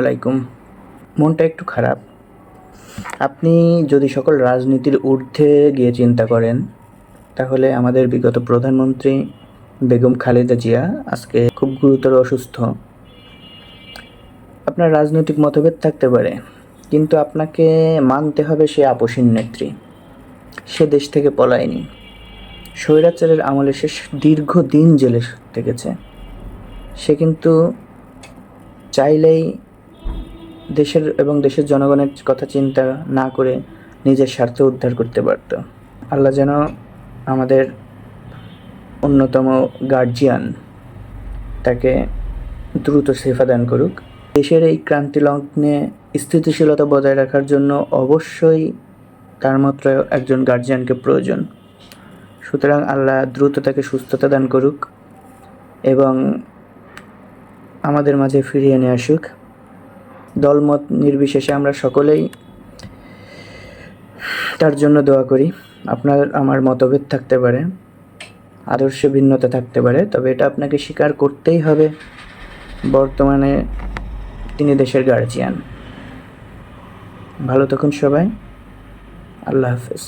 আলাইকুম। মনটা একটু খারাপ। আপনি যদি সকল রাজনীতির ঊর্ধ্বে গিয়ে চিন্তা করেন, তাহলে আমাদের বিগত প্রধানমন্ত্রী বেগম খালেদা জিয়া আজকে খুব গুরুতর অসুস্থ। আপনার রাজনৈতিক মতভেদ থাকতে পারে, কিন্তু আপনাকে মানতে হবে সে আপসীন নেত্রী। সে দেশ থেকে পলায়নি। স্বৈরাচারের আমলে সে দীর্ঘদিন জেলে থেকেছে। সে কিন্তু চাইলেই দেশের এবং দেশের জনগণের কথা চিন্তা না করে নিজের স্বার্থ উদ্ধার করতে পারত। আল্লাহ যেন আমাদের অন্যতম গার্জিয়ান তাকে দ্রুত সেফা দান করুক। দেশের এই ক্রান্তি লগ্নে স্থিতিশীলতা বজায় রাখার জন্য অবশ্যই তার মাত্র একজন গার্জিয়ানকে প্রয়োজন। সুতরাং আল্লাহ দ্রুত তাকে সুস্থতা দান করুক এবং আমাদের মাঝে ফিরিয়ে নিয়ে আসুক। দলমত নির্বিশেষে আমরা সকলেই তার জন্য দোয়া করি। আপনার আমার মতভেদ থাকতে পারে, আদর্শ ভিন্নতা থাকতে পারে, তবে এটা আপনাকে স্বীকার করতেই হবে। বর্তমানে তিনি দেশের গার্জিয়ান ভালো থাকুন সবাই। আল্লাহ হাফেজ।